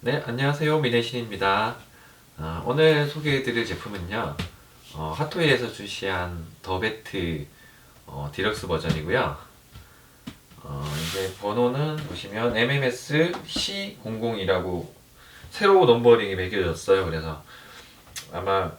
네, 안녕하세요. 미네신입니다. 아, 오늘 소개해드릴 제품은요, 어, 핫토일에서 출시한 더베트 어, 디럭스 버전이고요. 어, 이제 번호는 보시면 MMS C00이라고 새로 넘버링이 매겨졌어요. 그래서 아마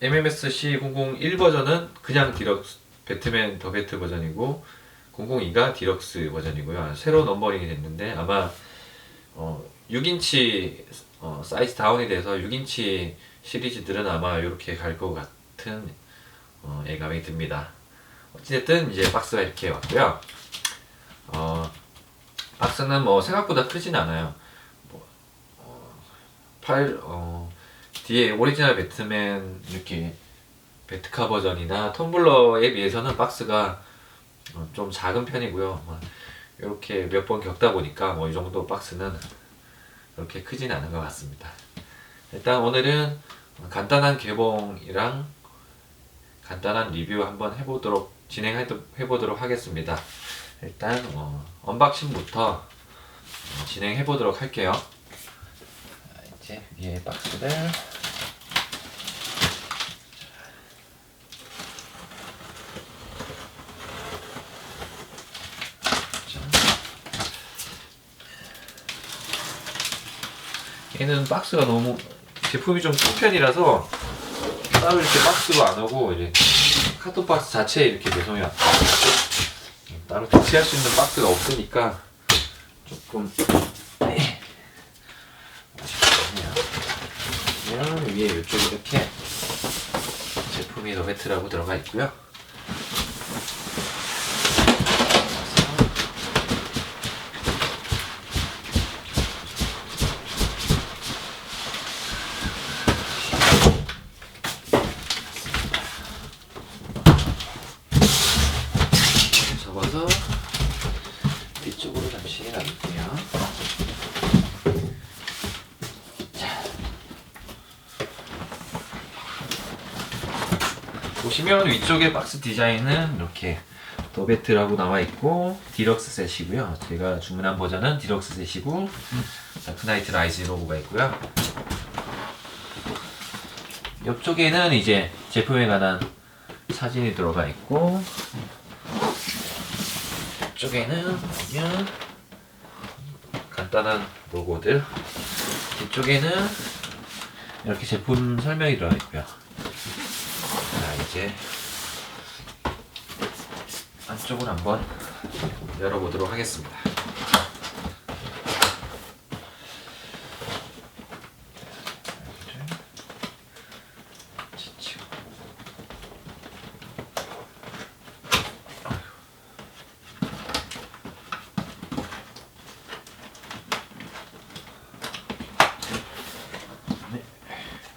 MMS C001 버전은 그냥 디럭스 배트맨 더베트 버전이고 002가 디럭스 버전이고요. 새로 넘버링이 됐는데 아마 어, 6인치 어, 사이즈 다운이 돼서 6인치 시리즈들은 아마 이렇게 갈 것 같은 어, 예감이 듭니다. 어찌됐든 이제 박스가 이렇게 왔고요. 어, 박스는 뭐 생각보다 크진 않아요. 뭐, 어, 팔, 어, 뒤에 오리지널 배트맨 이렇게 배트카 버전이나 텀블러에 비해서는 박스가 어, 좀 작은 편이고요. 뭐, 이렇게 몇 번 겪다 보니까 뭐 이 정도 박스는 그렇게 크진 않은 것 같습니다. 일단 오늘은 간단한 개봉이랑 간단한 리뷰 한번 해보도록 진행해 보도록 하겠습니다. 일단 어, 언박싱부터 어, 진행해 보도록 할게요. 자, 이제 위에 박스를 얘는 박스가 너무 제품이 좀 큰 편이라서 따로 이렇게 박스로 안 오고 이제 카톤 박스 자체에 이렇게 배송이 왔다. 따로 대체할 수 있는 박스가 없으니까 조금 네. 그러면 위에 이쪽에 이렇게 제품이 노베트라고 들어가 있고요. 접어서 뒤쪽으로 잠시 놔둘게요. 자. 위쪽에 박스 디자인은 이렇게 더베트라고 나와 있고 디럭스 셋이고요. 제가 주문한 버전은 디럭스 셋이고 다크나이트 라이즈 로고가 있고요. 옆쪽에는 이제 제품에 관한 사진이 들어가 있고 쪽에는 보면 간단한 로고들 뒤쪽에는 이렇게 제품 설명이 들어가 있고요 자 이제 안쪽을 한번 열어보도록 하겠습니다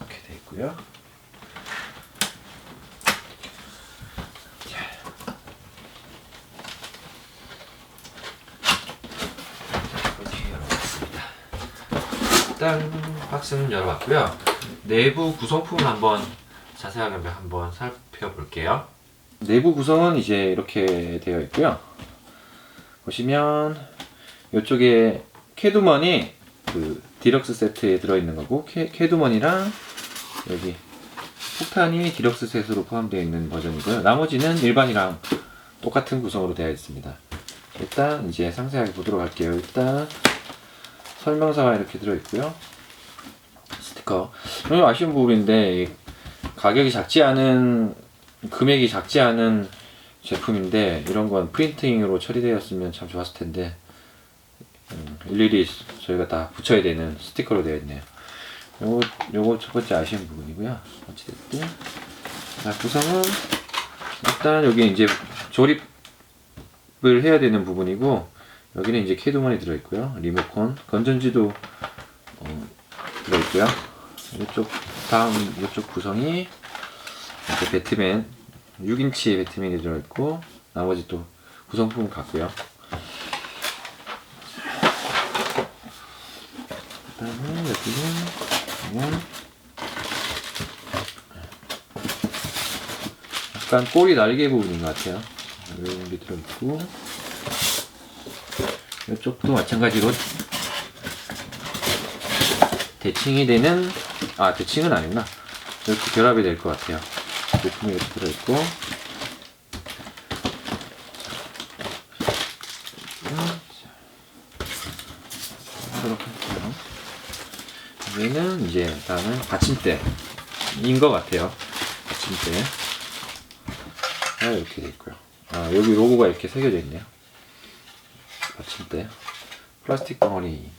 이렇게 돼 있고요. 자. 이렇게 열어봤습니다. 일단 박스는 열어봤고요. 내부 구성품을 한번 자세하게 한번 살펴볼게요. 내부 구성은 이제 이렇게 되어 있고요. 보시면 이쪽에 캐두먼이 그 디럭스 세트에 들어있는 거고 캐, 캐두먼이랑 여기 폭탄이 디럭스 셋으로 포함되어 있는 버전이고요. 나머지는 일반이랑 똑같은 구성으로 되어 있습니다. 일단 이제 상세하게 보도록 할게요. 일단 설명서가 이렇게 들어있고요. 스티커. 좀 아쉬운 부분인데 이 가격이 작지 않은 금액이 작지 않은 제품인데 이런 건 프린팅으로 처리되었으면 참 좋았을 텐데 음, 일일이 저희가 다 붙여야 되는 스티커로 되어 있네요. 요거, 요거 첫 번째 아쉬운 부분이고요. 어찌됐든. 자, 구성은, 일단 여기 이제 조립을 해야 되는 부분이고, 여기는 이제 캐드만이 들어있고요. 리모컨, 건전지도 어, 들어있고요. 이쪽, 다음, 이쪽 구성이 이제 배트맨, 6인치 배트맨이 들어있고, 나머지 또 구성품은 같고요. 그다음에 여기는 약간 꼬리 날개 부분인 것 같아요. 이런 게 들어있고 이쪽도 마찬가지로 대칭이 되는 아 대칭은 아니구나. 이렇게 결합이 될 것 같아요. 제품이 이렇게 들어있고. 하도록 할게요. 얘는 이제 다음은 받침대인 것 같아요. 받침대. 아 이렇게 돼 있고요. 아 여기 로고가 이렇게 새겨져 있네요 받침대 플라스틱 덩어리.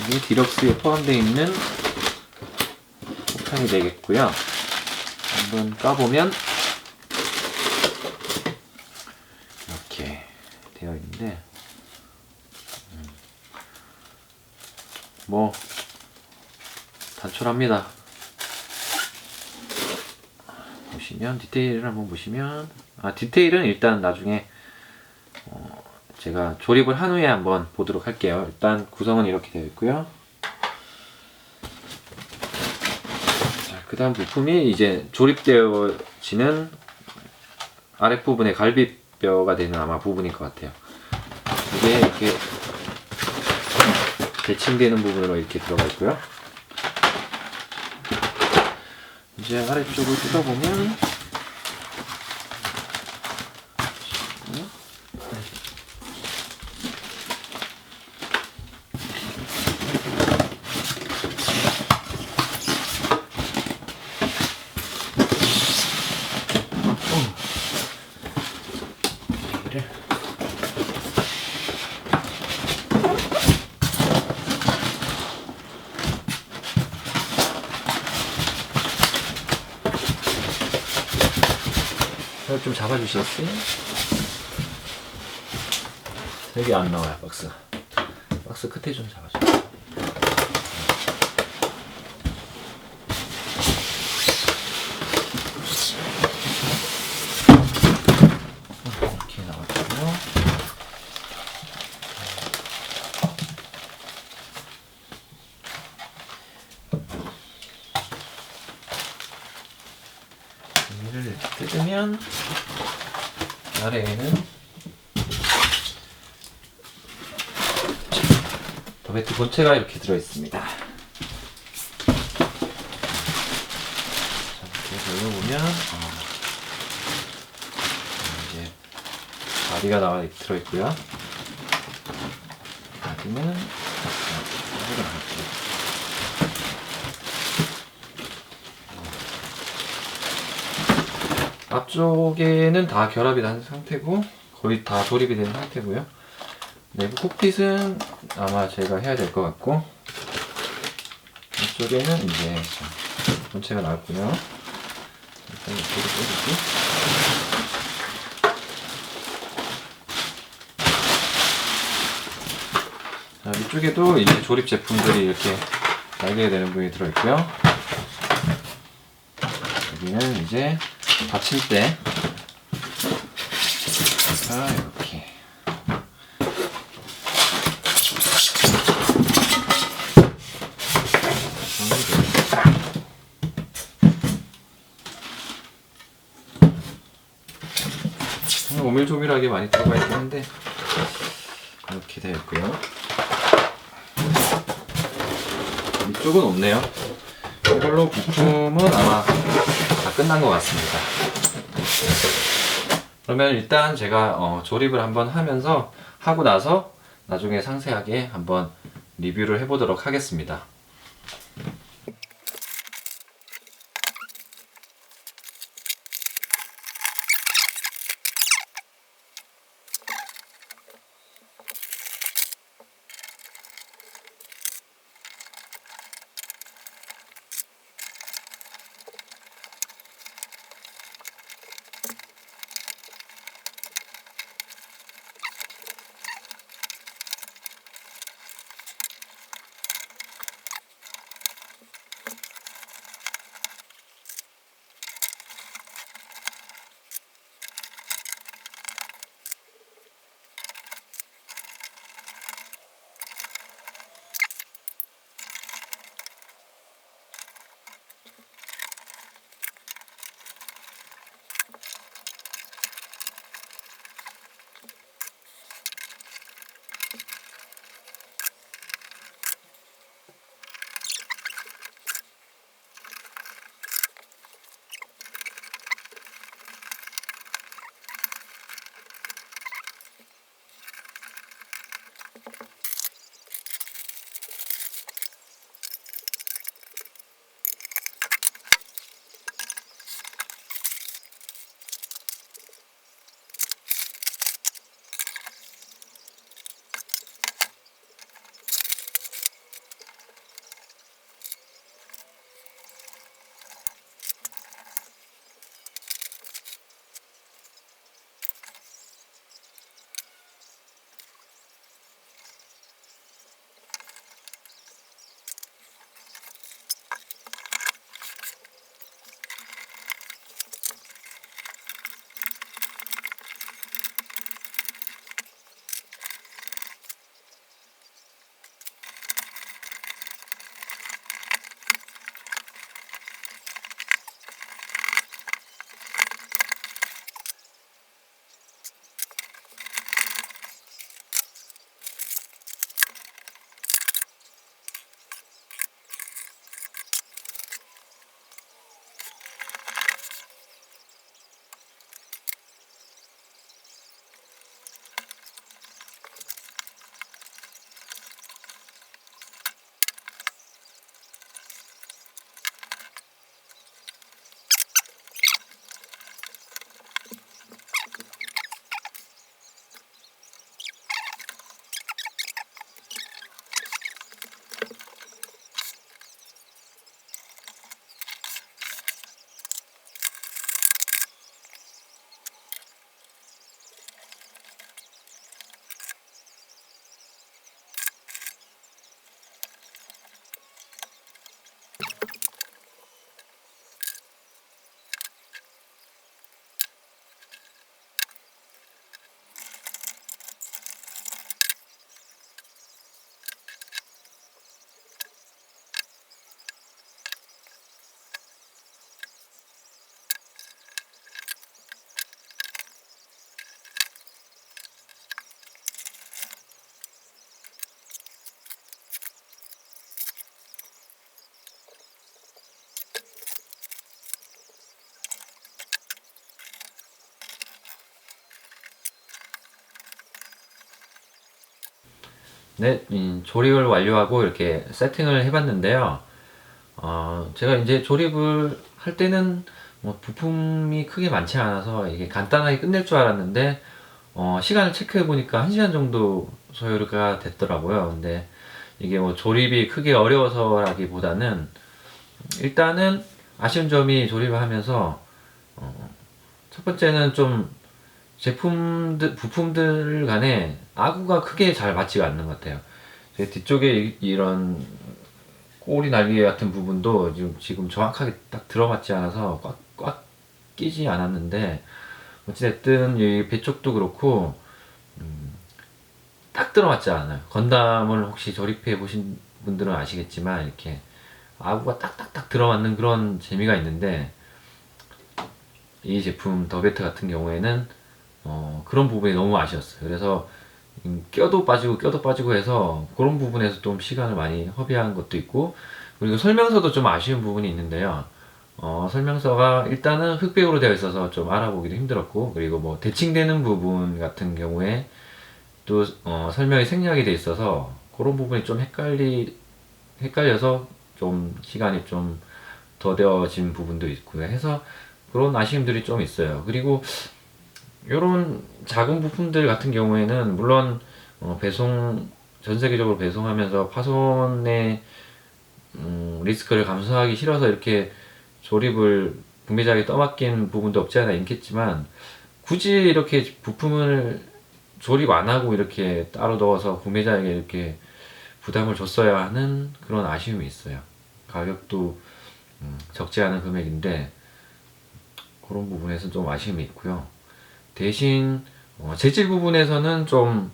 이게 디럭스에 포함되어 있는 폭탄이 되겠고요. 한번 까보면 이렇게 되어 있는데 음, 뭐 단촐합니다 보시면 디테일을 한번 보시면 아 디테일은 일단 나중에 어, 제가 조립을 한 후에 한번 보도록 할게요. 일단 구성은 이렇게 되어 있고요. 그 다음 부품이 이제 조립되어지는 아랫부분에 갈비뼈가 되는 아마 부분일 것 같아요. 이게 이렇게 대칭되는 부분으로 이렇게 들어가 있고요. 이제 아래쪽을 뜯어보면 이걸 좀 잡아주시겠어요? 여기 안 나와요 박스 박스 끝에 좀 잡아주세요 이렇게 나왔고요 얘를 이렇게 뜯으면 아래에는 본체가 이렇게 들어있습니다. 자, 이렇게 열어보면 어, 이제 바디가 나와 들어있고요. 나왔고요. 앞쪽에는 다 결합이 된 상태고 거의 다 조립이 된 상태고요. 내부 콕핏은 아마 제가 해야 될 것 같고 이쪽에는 이제 본체가 나왔고요. 일단 이쪽으로 빼주고 자, 위쪽에도 이제 조립 제품들이 이렇게 날개가 되는 부분이 들어있고요. 여기는 이제 받침대 자 이렇게 오밀 조밀하게 많이 들어가 있긴 한데 이렇게 되어 있고요 이쪽은 없네요 이걸로 부품은 아마 다 끝난 것 같습니다. 그러면 일단 제가 어, 조립을 한번 하면서 하고 나서 나중에 상세하게 한번 리뷰를 해보도록 하겠습니다. 네, 음, 조립을 완료하고 이렇게 세팅을 해봤는데요. 어, 제가 이제 조립을 할 때는 뭐 부품이 크게 많지 않아서 이게 간단하게 끝낼 줄 알았는데 어, 시간을 체크해 보니까 1시간 정도 소요가 됐더라고요. 근데 이게 뭐 조립이 크게 어려워서라기보다는 일단은 아쉬운 점이 조립을 하면서 어, 첫 번째는 좀 제품들 부품들 간에 아구가 크게 잘 맞지가 않는 것 같아요. 제 뒤쪽에 이- 이런 꼬리 날개 같은 부분도 지금, 지금 정확하게 딱 들어맞지 않아서 꽉, 꽉 끼지 않았는데 어찌됐든 이 배 쪽도 그렇고 음, 딱 들어맞지 않아요. 건담을 혹시 조립해 보신 분들은 아시겠지만 이렇게 아구가 딱딱딱 들어맞는 그런 재미가 있는데 이 제품 더베트 같은 경우에는 어, 그런 부분이 너무 아쉬웠어요. 그래서 음, 껴도 빠지고 껴도 빠지고 해서 그런 부분에서 좀 시간을 많이 허비한 것도 있고 그리고 설명서도 좀 아쉬운 부분이 있는데요. 어, 설명서가 일단은 흑백으로 되어 있어서 좀 알아보기도 힘들었고 그리고 뭐 대칭되는 부분 같은 경우에 또 어, 설명이 생략이 돼 있어서 그런 부분이 좀 헷갈리 헷갈려서 좀 시간이 좀 더뎌진 부분도 있고요. 해서 그런 아쉬움들이 좀 있어요. 그리고 이런 작은 부품들 같은 경우에는 물론 어, 배송 전 세계적으로 배송하면서 파손의 음, 리스크를 감수하기 싫어서 이렇게 조립을 구매자에게 떠맡긴 부분도 없지 않아 있겠지만 굳이 이렇게 부품을 조립 안 하고 이렇게 따로 넣어서 구매자에게 이렇게 부담을 줬어야 하는 그런 아쉬움이 있어요. 가격도 음, 적지 않은 금액인데 그런 부분에서 좀 아쉬움이 있고요. 대신 어, 재질 부분에서는 좀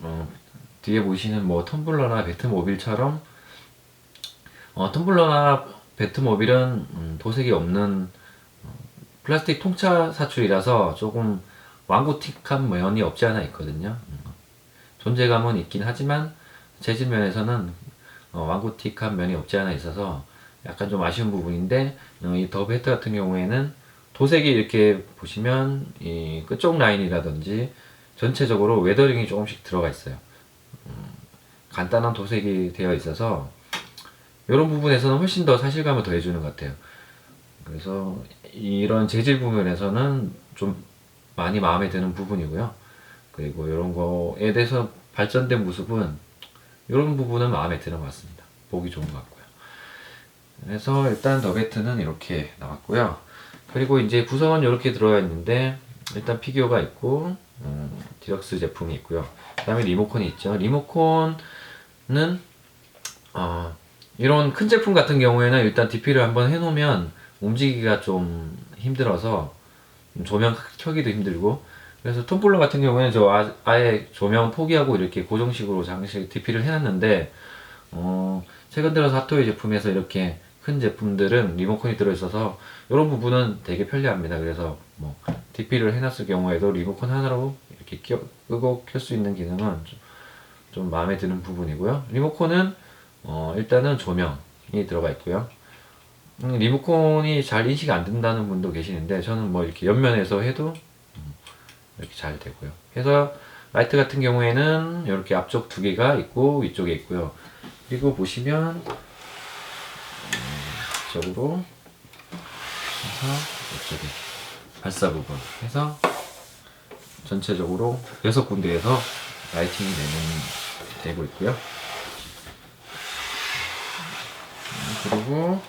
어, 뒤에 보시는 뭐 텀블러나 배트모빌처럼 어, 텀블러나 배트모빌은 음, 도색이 없는 어, 플라스틱 통차 사출이라서 조금 완구틱한 면이 없지 않아 있거든요. 음, 존재감은 있긴 하지만 재질 면에서는 어, 완구틱한 면이 없지 않아 있어서 약간 좀 아쉬운 부분인데 어, 이 더베트 같은 경우에는 도색이 이렇게 보시면 이 끝쪽 라인이라든지 전체적으로 웨더링이 조금씩 들어가 있어요. 음, 간단한 도색이 되어 있어서 이런 부분에서는 훨씬 더 사실감을 더해주는 것 같아요. 그래서 이런 재질 부분에서는 좀 많이 마음에 드는 부분이고요. 그리고 이런 거에 대해서 발전된 모습은 이런 부분은 마음에 드는 것 같습니다. 보기 좋은 것 같고요. 그래서 일단 더베트는 이렇게 나왔고요. 그리고 이제 구성은 이렇게 들어가 있는데 일단 피규어가 있고 음, 디럭스 제품이 있고요. 그 다음에 리모컨이 있죠. 리모컨은 어, 이런 큰 제품 같은 경우에는 일단 DP를 한번 해놓으면 움직이기가 좀 힘들어서 조명 켜기도 힘들고 그래서 톰블러 같은 경우에는 저 아, 아예 조명 포기하고 이렇게 고정식으로 장식 DP를 해놨는데 어, 최근 들어서 핫토이 제품에서 이렇게 큰 제품들은 리모컨이 들어있어서 이런 부분은 되게 편리합니다. 그래서 뭐 DP를 해놨을 경우에도 리모컨 하나로 이렇게 켜, 끄고 켤 수 있는 기능은 좀, 좀 마음에 드는 부분이고요. 리모컨은 어, 일단은 조명이 들어가 있고요. 음, 리모컨이 잘 인식이 안 된다는 분도 계시는데 저는 뭐 이렇게 옆면에서 해도 음, 이렇게 잘 되고요. 그래서 라이트 같은 경우에는 이렇게 앞쪽 두 개가 있고 위쪽에 있고요. 그리고 보시면 이쪽으로 해서 이쪽에 발사 부분 해서 전체적으로 여섯 군데에서 라이팅이 되는 되고 있고요. 음, 그리고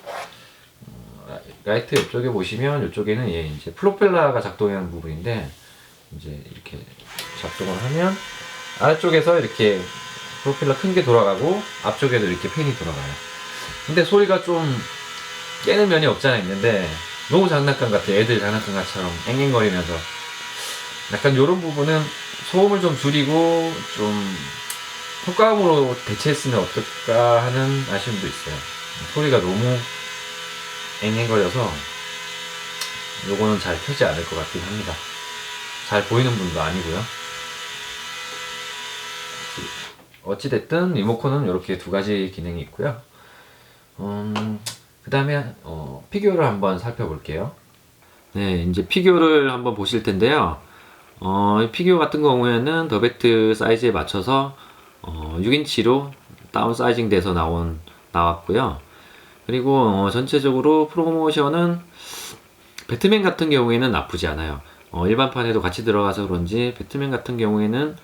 어, 라- 라이트 이쪽에 보시면 이쪽에는 얘 이제 프로펠러가 작동하는 부분인데 이제 이렇게 작동을 하면 아래쪽에서 이렇게 프로펠러 큰 게 돌아가고 앞쪽에도 이렇게 팬이 돌아가요. 근데 소리가 좀 깨는 면이 없잖아 있는데. 너무 장난감 같아. 애들 장난감 같처럼 앵앵거리면서. 약간 이런 부분은 소음을 좀 줄이고 좀 효과음으로 대체했으면 어떨까 하는 아쉬움도 있어요. 소리가 너무 앵앵거려서 요거는 잘 켜지 않을 것 같긴 합니다. 잘 보이는 분도 아니고요. 어찌됐든 리모컨은 이렇게 두 가지 기능이 있고요. 음, 그 다음에 어, 피규어를 한번 살펴볼게요. 네, 이제 피규어를 한번 보실 텐데요. 어, 이 피규어 같은 경우에는 더베트 사이즈에 맞춰서 어, 6인치로 다운 사이징 돼서 나온 나왔고요. 그리고 어, 전체적으로 프로모션은 배트맨 같은 경우에는 나쁘지 않아요. 어, 일반판에도 같이 들어가서 그런지 배트맨 같은 경우에는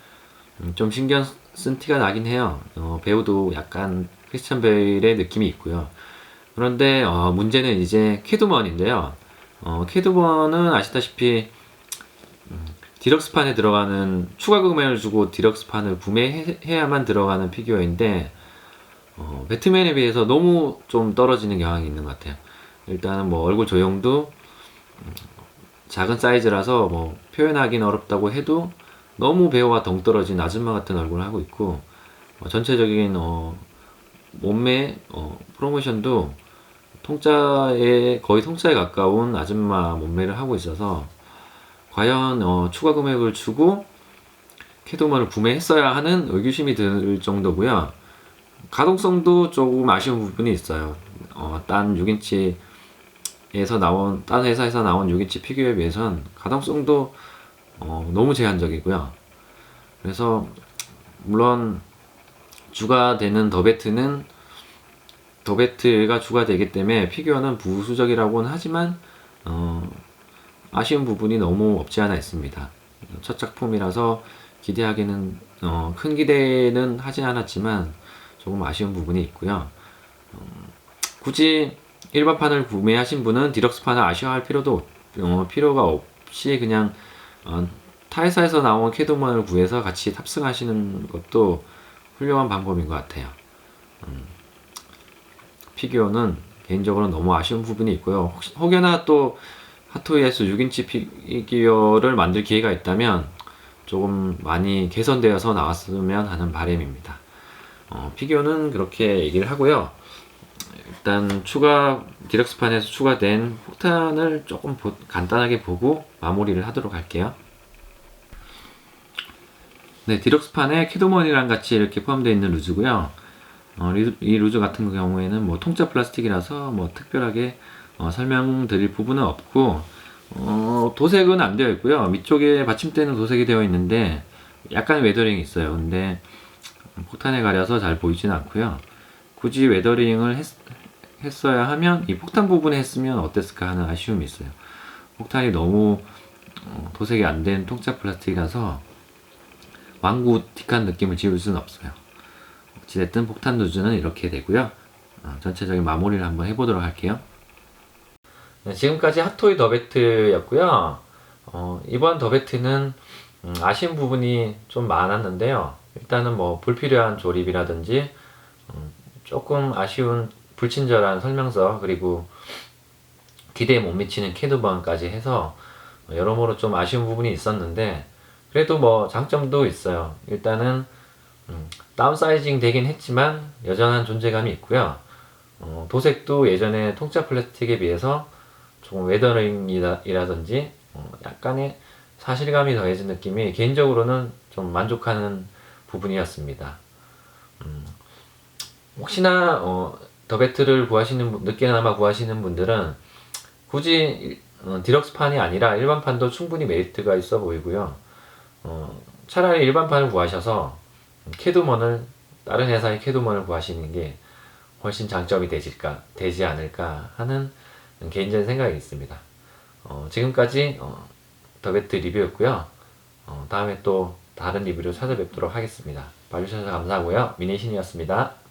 음, 좀 신경 쓴 티가 나긴 해요. 어, 배우도 약간 크리스찬 베일의 느낌이 있고요. 그런데 어, 문제는 이제 캐두먼인데요. 어, 캐두먼은 아시다시피 음, 디럭스판에 들어가는 추가 금액을 주고 디럭스판을 구매해야만 들어가는 피규어인데 어, 배트맨에 비해서 너무 좀 떨어지는 경향이 있는 것 같아요. 일단은 뭐 얼굴 조형도 음, 작은 사이즈라서 뭐 표현하기는 어렵다고 해도 너무 배우와 동떨어진 아줌마 같은 얼굴을 하고 있고 어, 전체적인 어, 몸매 어, 프로모션도 통짜에 거의 통짜에 가까운 아줌마 몸매를 하고 있어서 과연 어, 추가 금액을 주고 캐도먼을 구매했어야 하는 의구심이 들 정도고요. 가동성도 조금 아쉬운 부분이 있어요. 어, 딴 6인치에서 나온 딴 회사에서 나온 6인치 피규어에 비해선 가동성도 어, 너무 제한적이고요. 그래서 물론 주가 되는 더베트는 더베트가 주가 되기 때문에 피규어는 부수적이라고는 하지만 어, 아쉬운 부분이 너무 없지 않아 있습니다. 첫 작품이라서 기대하기는 어, 큰 기대는 하지 않았지만 조금 아쉬운 부분이 있고요. 어, 굳이 일반판을 구매하신 분은 디럭스판을 아쉬워할 필요도 없- 어, 필요가 없이 그냥 어, 타회사에서 나온 캐도먼을 구해서 같이 탑승하시는 것도 훌륭한 방법인 것 같아요. 음, 피규어는 개인적으로 너무 아쉬운 부분이 있고요. 혹시, 혹여나 또 핫토이에서 6인치 피규어를 만들 기회가 있다면 조금 많이 개선되어서 나왔으면 하는 바람입니다. 어, 피규어는 그렇게 얘기를 하고요. 일단 추가 디럭스판에서 추가된 폭탄을 조금 보- 간단하게 보고 마무리를 하도록 할게요. 네, 디럭스판에 캐도먼이랑 같이 이렇게 포함되어 있는 루즈고요. 어, 리- 이 루즈 같은 경우에는 뭐 통짜 플라스틱이라서 뭐 특별하게 어, 설명드릴 부분은 없고 어, 도색은 안 되어 있고요. 밑쪽에 받침대는 도색이 되어 있는데 약간 웨더링이 있어요. 근데 폭탄에 가려서 잘 보이진 않고요. 굳이 웨더링을 했, 했어야 하면 이 폭탄 부분에 했으면 어땠을까 하는 아쉬움이 있어요. 폭탄이 너무 어, 도색이 안 된 통짜 플라스틱이라서 왕구틱한 느낌을 지울 수는 없어요. 어찌됐든 폭탄 누즈는 이렇게 되고요. 어, 전체적인 마무리를 한번 해보도록 할게요. 네, 지금까지 핫토이 더베트였고요. 어, 이번 더베트는 음, 아쉬운 부분이 좀 많았는데요. 일단은 뭐 불필요한 조립이라든지 음, 조금 아쉬운 불친절한 설명서 그리고 기대에 못 미치는 캐드번까지 해서 여러모로 좀 아쉬운 부분이 있었는데 그래도 뭐 장점도 있어요. 일단은 음, 다운사이징 되긴 했지만 여전한 존재감이 있고요. 어, 도색도 예전에 통짜 플라스틱에 비해서 조금 웨더링이라든지 어, 약간의 사실감이 더해진 느낌이 개인적으로는 좀 만족하는 부분이었습니다. 음, 혹시나 어, 더베트를 구하시는 분, 늦게나마 구하시는 분들은 굳이 어, 디럭스판이 아니라 일반판도 충분히 메리트가 있어 보이고요. 어, 차라리 일반판을 구하셔서 캐두먼을 다른 회사의 캐두먼을 구하시는 게 훨씬 장점이 되질까 되지 않을까 하는 개인적인 생각이 있습니다. 어, 지금까지 어, 더베트 리뷰였고요. 어, 다음에 또 다른 리뷰로 찾아뵙도록 하겠습니다. 봐주셔서 감사하고요. 미니신이었습니다.